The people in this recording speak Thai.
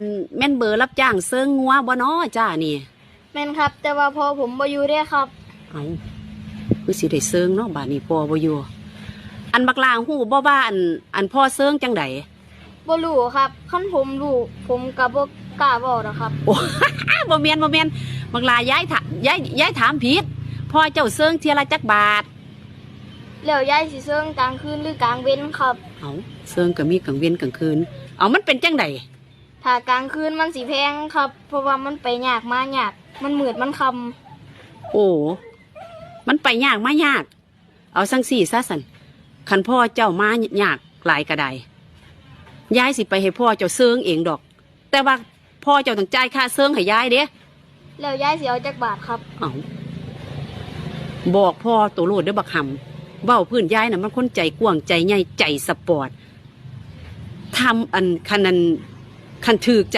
อืมแม่นเบอร์รับจ้างเซิงงัวบ่น้อจ้านี่แม่นครับ แต่ว่าพอผมบ่อยู่เด้ครับ เอาคือสิได้เซิงเนาะบาดนี้พ่อบ่อยู่อันบักลางฮู้บ่ว่าอันอันพ่อเซิงจังไดบ่รู้ครับคันผมรู้ผมก็บ่กล้าบอกหรอกครับอ้าบ่แม่นบ่แม่นบักลาย้ายถามย้ายย้ายถามผิดพ่อเจ้าเซิงเที่ยละจักบาทแล้วยายสิเซิงกลางคืนหรือกลางเว้นครับ เอาเซิงก็มีกลางเว้นกลางคืน เอามันเป็นจังได ถ้ากลางคืนมันสิแพงครับ เพราะว่ามันไปยากมายาก มันมืดมันคำโอ้ มันไปยากมายาก เอาสังสี่ซะสันคันพ่อเจ้ามายากหลายกระไดยายสิไปให้พ่อเจ้าเซิงเองดอก แต่ว่าพ่อเจ้าต้องจ่ายค่าเซิงให้ยายเด้แล้วยายสิเอาจักบาทครับ เอาบอกพ่อตัวโลดเด้อบักหำเบ้าพื้นยายน่ะมันคนใจกว้างใจใหญ่ใจสปอร์ตทำอันคันนัน คันถือใจ